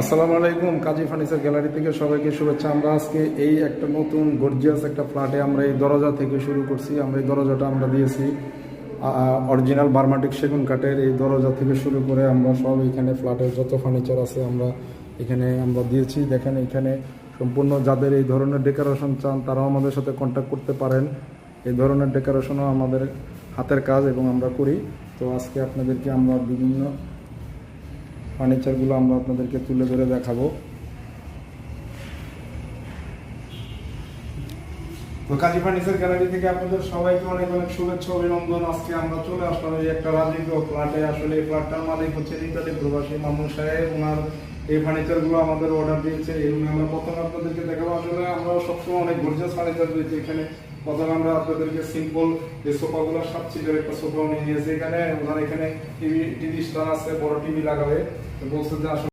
আসসালামু আলাইকুম, কাজী furniture gallery থেকে সবাইকে শুভেচ্ছা। আমরা আজকে এই একটা নতুন গর্জিয়াস একটা ফ্ল্যাটে আমরা এই দরজা থেকে শুরু করছি। আমরা এই দরজাটা আমরা দিয়েছি অরিজিনাল বার্মাটিক সেগুন কাঠের এই দরজা থেকে শুরু করে আমরা সব এখানে ফ্ল্যাটের যত ফার্নিচার আছে আমরা এখানে আমরা দিয়েছি। দেখেন এখানে সম্পূর্ণ যাদের এই ধরনের ডেকোরেশন চান, তারাও আমাদের সাথে কন্ট্যাক্ট করতে পারেন। এই ধরনের ডেকোরেশনও আমাদের হাতের কাজ এবং আমরা করি। তো আজকে আপনাদেরকে আমরা বিভিন্ন ফার্নিচারগুলো আমরা আপনাদেরকে তুলে ধরে দেখাবো। তো কাজী ফার্নিচার গ্যালারি থেকে আপনাদের সবাইকে অনেক অনেক শুভেচ্ছা, অভিনন্দন। আজকে আমরা চলে আসলাম এই একটা রাজকীয় ফ্ল্যাটে আসলে এই ফ্ল্যাটটার মালিক হচ্ছে ইতালি প্রবাসী মামুন সাহেব। ওনার এই ফার্নিচারগুলো আমাদের অর্ডার দিয়েছে। জন্য আমরা প্রথমে আপনাদেরকে দেখাবো। আসলে আমরা সবসময় অনেক গর্জিয়াস ফার্নিচার দিয়েছি এখানে। প্রথমে আমরা আপনাদেরকে সিম্পল যে সোফাগুলো সাত সিটের একটা সোফা নিয়ে নিয়েছি এখানে। ওনার এখানে টিভি টিভি স্টার আছে, বড় টিভি লাগাবে। বলছে যে আসলে